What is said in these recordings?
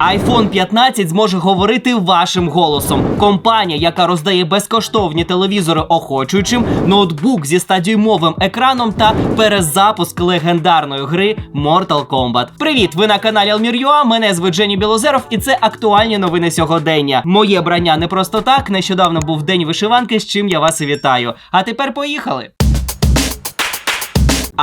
iPhone 15 зможе говорити вашим голосом. Компанія, яка роздає безкоштовні телевізори охочуючим, ноутбук зі 100-дюймовим екраном та перезапуск легендарної гри Mortal Kombat. Привіт! Ви на каналі Almir.ua, Мене звуть Жені Білозеров, і це актуальні новини сьогодення. Моє брання не просто так. Нещодавно був день вишиванки, з чим я вас і вітаю. А тепер поїхали.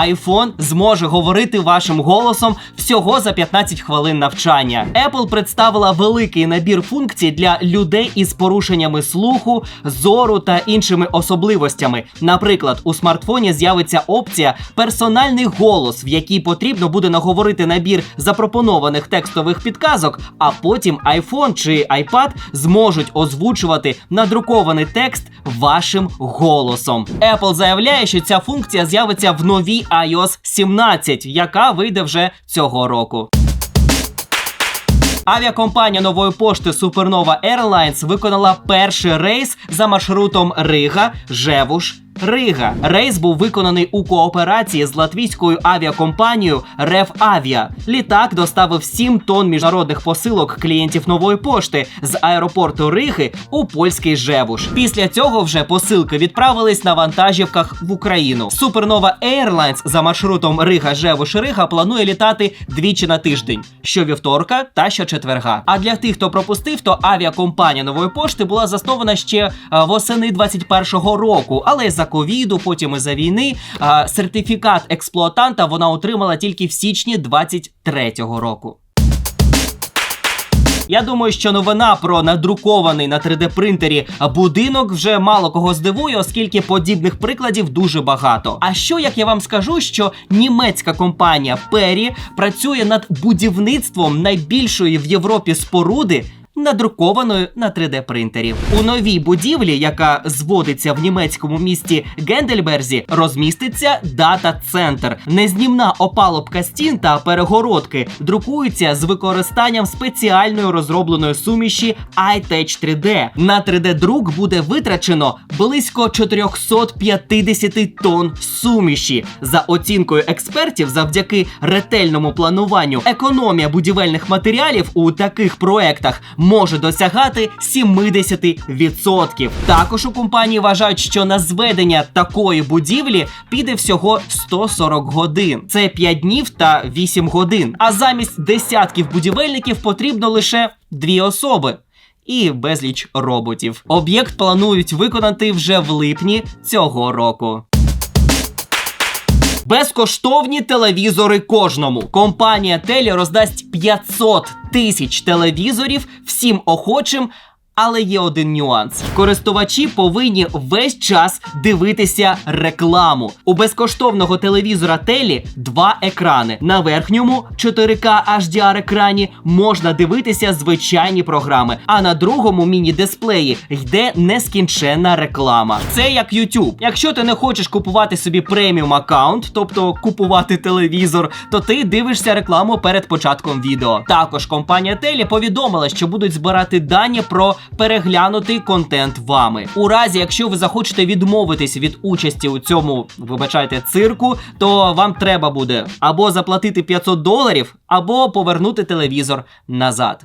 iPhone зможе говорити вашим голосом всього за 15 хвилин навчання. Apple представила великий набір функцій для людей із порушеннями слуху, зору та іншими особливостями. Наприклад, у смартфоні з'явиться опція персональний голос, в якій потрібно буде наговорити набір запропонованих текстових підказок, а потім iPhone чи iPad зможуть озвучувати надрукований текст вашим голосом. Apple заявляє, що ця функція з'явиться в новій iOS 17, яка вийде вже цього року. Авіакомпанія нової пошти Supernova Airlines виконала перший рейс за маршрутом Рига, Жевуш. Рига рейс був виконаний у кооперації з латвійською авіакомпанією Рев Авіа. Літак доставив 7 тонн міжнародних посилок клієнтів нової пошти з аеропорту Риги у польський Жевуш. Після цього вже посилки відправились на вантажівках в Україну. Supernova Airlines за маршрутом Рига Жевуш Рига планує літати двічі на тиждень, щовівторка та щочетверга. А для тих, хто пропустив, то авіакомпанія нової пошти була заснована ще е, восени 21-го року, але за ковіду, потім і за війни. е, Сертифікат експлуатанта вона отримала тільки в січні 23-го року. Я думаю, що новина про надрукований на 3D принтері будинок вже мало кого здивує, оскільки подібних прикладів дуже багато. А що як я вам скажу, що німецька компанія Пері працює над будівництвом найбільшої в Європі споруди. Надрукованою на 3D принтері у новій будівлі, яка зводиться в німецькому місті Гендельберзі, розміститься дата-центр. Незнімна опалубка стін та перегородки друкуються з використанням спеціальної розробленої суміші iTouch 3D. На 3D-друк буде витрачено близько 450 тонн суміші. За оцінкою експертів, завдяки ретельному плануванню, економія будівельних матеріалів у таких проектах може досягати 70%. Також у компанії вважають, що на зведення такої будівлі піде всього 140 годин. Це 5 днів та 8 годин. А замість десятків будівельників потрібно лише дві особи. І безліч роботів. Об'єкт планують виконати вже в липні цього року. Безкоштовні телевізори кожному. Компанія Телі роздасть 500 тисяч телевізорів всім охочим. Але є один нюанс: користувачі повинні весь час дивитися рекламу. У безкоштовного телевізора Телі два екрани. На верхньому 4К HDR екрані можна дивитися звичайні програми, а на другому міні-дисплеї йде нескінченна реклама. Це як YouTube. Якщо ти не хочеш купувати собі преміум аккаунт, тобто купувати телевізор, то ти дивишся рекламу перед початком відео. Також компанія Телі повідомила, що будуть збирати дані про переглянутий контент вами. У разі, якщо ви захочете відмовитись від участі у цьому, вибачайте, цирку, то вам треба буде або заплатити 500 доларів, або повернути телевізор назад.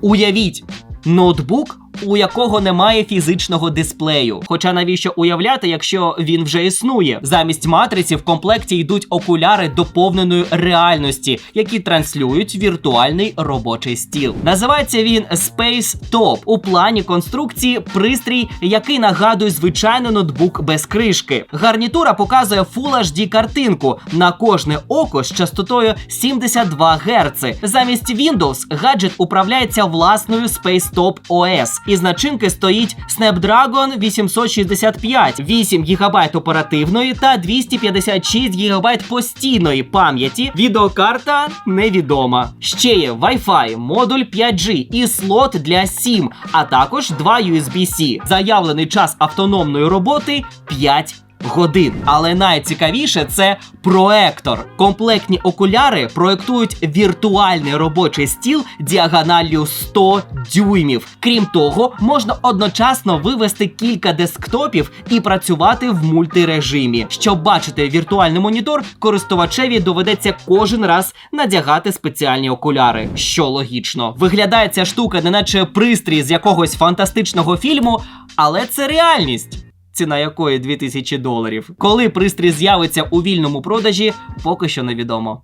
Уявіть, ноутбук, у якого немає фізичного дисплею. Хоча навіщо уявляти, якщо він вже існує? Замість матриці в комплекті йдуть окуляри доповненої реальності, які транслюють віртуальний робочий стіл. Називається він Space Top. У плані конструкції пристрій, який нагадує звичайний ноутбук без кришки. Гарнітура показує Full HD картинку на кожне око з частотою 72 Гц. Замість Windows гаджет управляється власною Space Top OS. Із начинки стоїть Snapdragon 865, 8 ГБ оперативної та 256 ГБ постійної пам'яті. Відеокарта невідома. Ще є Wi-Fi, модуль 5G і слот для SIM, а також два USB-C. Заявлений час автономної роботи 5 годин. Але найцікавіше це проектор. Комплектні окуляри проектують віртуальний робочий стіл діагоналлю 100 дюймів. Крім того, можна одночасно вивести кілька десктопів і працювати в мультирежимі. Щоб бачити віртуальний монітор, користувачеві доведеться кожен раз надягати спеціальні окуляри, що логічно. Виглядає ця штука, неначе пристрій з якогось фантастичного фільму, але це реальність. Ціна якої 2000 доларів. Коли пристрій з'явиться у вільному продажі, поки що невідомо.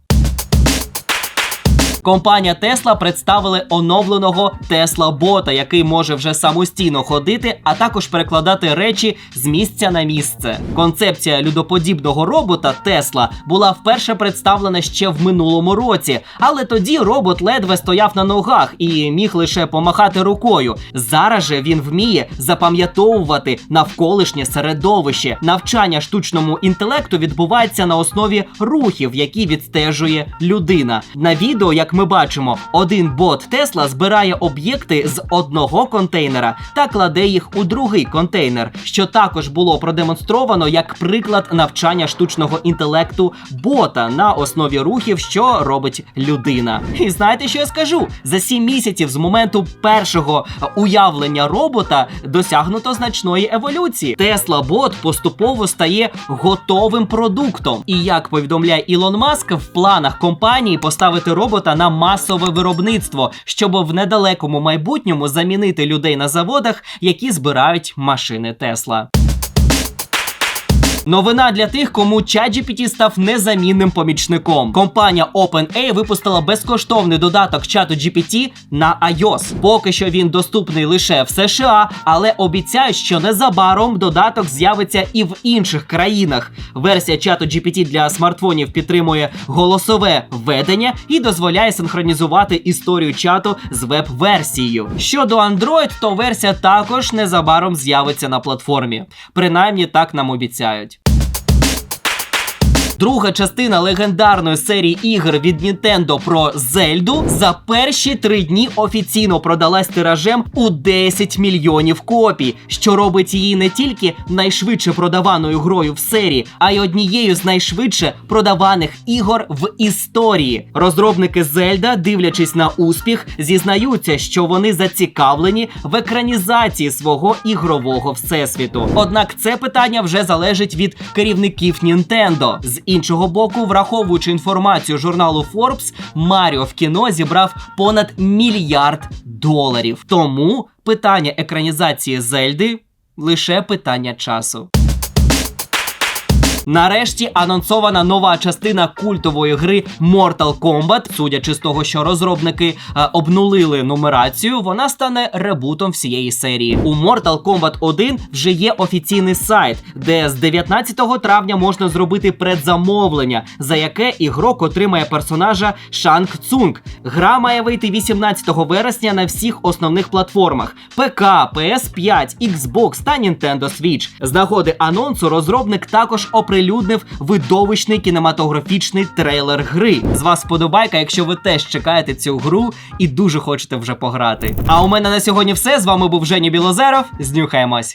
Компанія Tesla представили оновленого Tesla бота, який може вже самостійно ходити, а також перекладати речі з місця на місце. Концепція людоподібного робота Tesla була вперше представлена ще в минулому році, але тоді робот ледве стояв на ногах і міг лише помахати рукою. Зараз же він вміє запам'ятовувати навколишнє середовище. Навчання штучному інтелекту відбувається на основі рухів, які відстежує людина. На відео, як ми бачимо, один бот Тесла збирає об'єкти з одного контейнера та кладе їх у другий контейнер, що також було продемонстровано як приклад навчання штучного інтелекту бота на основі рухів, що робить людина. І знаєте, що я скажу? За 7 місяців з моменту першого уявлення робота досягнуто значної еволюції. Тесла бот поступово стає готовим продуктом. І як повідомляє Ілон Маск, в планах компанії поставити робота на масове виробництво, щоб в недалекому майбутньому замінити людей на заводах, які збирають машини Тесла. Новина для тих, кому ChatGPT став незамінним помічником. Компанія OpenAI випустила безкоштовний додаток чату GPT на iOS. Поки що він доступний лише в США, але обіцяють, що незабаром додаток з'явиться і в інших країнах. Версія чату GPT для смартфонів підтримує голосове ведення і дозволяє синхронізувати історію чату з веб-версією. Щодо Android, то версія також незабаром з'явиться на платформі. Принаймні так нам обіцяють. Друга частина легендарної серії ігор від Nintendo про Зельду за перші три дні офіційно продалась тиражем у 10 мільйонів копій, що робить її не тільки найшвидше продаваною грою в серії, а й однією з найшвидше продаваних ігор в історії. Розробники Зельда, дивлячись на успіх, зізнаються, що вони зацікавлені в екранізації свого ігрового всесвіту. Однак це питання вже залежить від керівників Nintendo. З іншого боку, враховуючи інформацію журналу Forbes, Маріо в кіно зібрав понад мільярд доларів. Тому питання екранізації Зельди лише питання часу. Нарешті анонсована нова частина культової гри Mortal Kombat. Судячи з того, що розробники е, обнулили нумерацію, вона стане ребутом всієї серії. У Mortal Kombat 1 вже є офіційний сайт, де з 19 травня можна зробити предзамовлення, за яке ігрок отримає персонажа Шанг Цунг. Гра має вийти 18 вересня на всіх основних платформах: ПК, PS5, Xbox та Nintendo Switch. З нагоди анонсу розробник також оприлюднив видовищний кінематографічний трейлер гри. З вас подобайка, якщо ви теж чекаєте цю гру і дуже хочете вже пограти. А у мене на сьогодні все. З вами був Жені Білозеров. Знюхаємось.